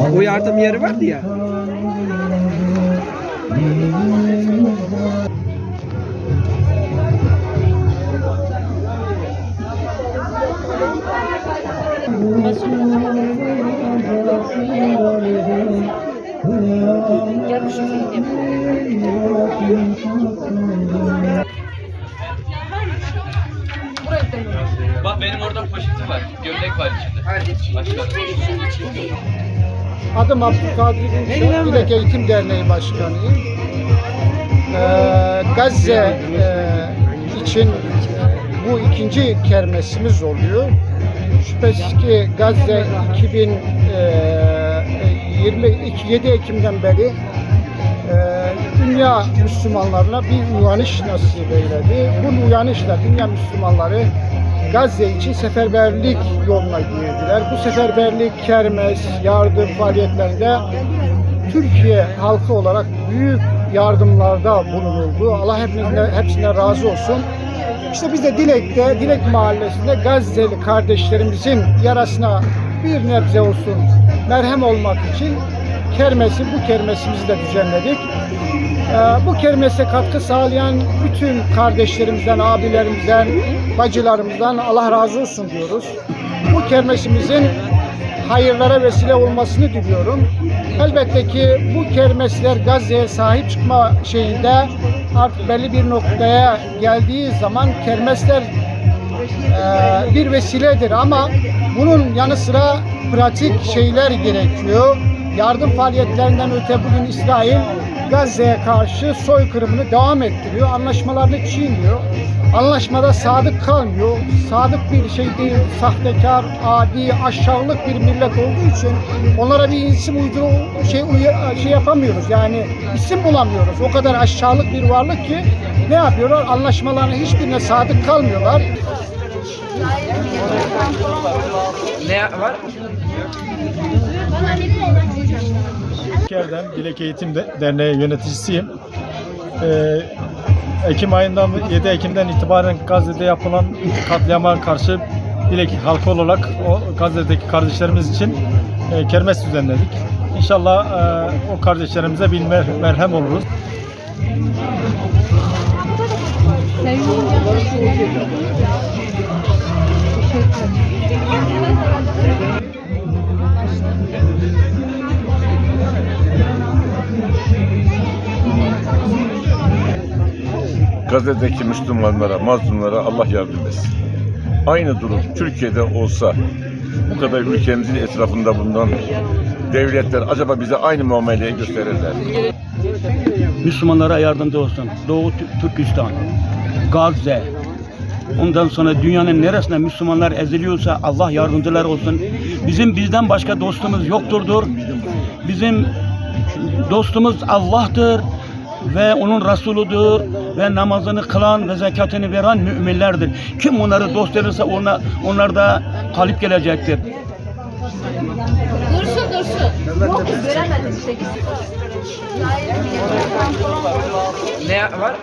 O yardım yeri vardı ya. Bak benim orada poşetim var. Gömlek var içinde. Başka. Adım Abdülkadir Gülşah, Dilek Eğitim Derneği Başkanıyım. Ee, Gazze e, için bu ikinci kermesimiz oluyor. Şüphesiz ki Gazze 2027 Ekim'den beri e, dünya Müslümanlarına bir uyanış nasip eyledi. Bu uyanışla dünya Müslümanları Gazze için seferberlik yoluna girdiler. Bu seferberlik, kermes, yardım faaliyetlerinde Türkiye halkı olarak büyük yardımlarda bulunuldu. Allah hepsine, hepsine razı olsun. İşte biz de Dilek'te, Dilek Mahallesi'nde Gazze'li kardeşlerimizin yarasına bir nebze olsun merhem olmak için kermesi, bu kermesimizi de düzenledik. Ee, bu kermese katkı sağlayan bütün kardeşlerimizden, abilerimizden, bacılarımızdan Allah razı olsun diyoruz. Bu kermesimizin hayırlara vesile olmasını diliyorum. Elbette ki bu kermesler Gazze'ye sahip çıkma şeyinde artık belli bir noktaya geldiği zaman kermesler e, bir vesiledir ama bunun yanı sıra pratik şeyler gerekiyor. Yardım faaliyetlerinden öte bugün İsrail Gazze'ye karşı soykırımını devam ettiriyor. Anlaşmalarını çiğniyor. Anlaşmada sadık kalmıyor. Sadık bir şey değil. Sahtekar, adi, aşağılık bir millet olduğu için onlara bir isim uydur şey uy- şey yapamıyoruz. Yani isim bulamıyoruz. O kadar aşağılık bir varlık ki ne yapıyorlar? Anlaşmalarına hiçbirine sadık kalmıyorlar. Ne var? Kerden Dilek Eğitim De- Derneği yöneticisiyim. Ee, Ekim ayından 7 Ekim'den itibaren Gazze'de yapılan katliama karşı Dilek halkı olarak o Gazze'deki kardeşlerimiz için e, kermes düzenledik. İnşallah e, o kardeşlerimize bir mer- merhem oluruz. Gazze'deki Müslümanlara, mazlumlara Allah yardım etsin. Aynı durum Türkiye'de olsa bu kadar ülkemizin etrafında bulunan devletler acaba bize aynı muameleyi gösterirler. Müslümanlara yardımcı olsun. Doğu Tü- Türkistan, Gazze. Ondan sonra dünyanın neresinde Müslümanlar eziliyorsa Allah yardımcılar olsun. Bizim bizden başka dostumuz yokturdur. Bizim dostumuz Allah'tır ve onun Resuludur ve namazını kılan ve zekatını veren müminlerdir. Kim onları dost edilirse ona, onlar da galip gelecektir. Dursun dursun. Yok göremedim işte. Ne var?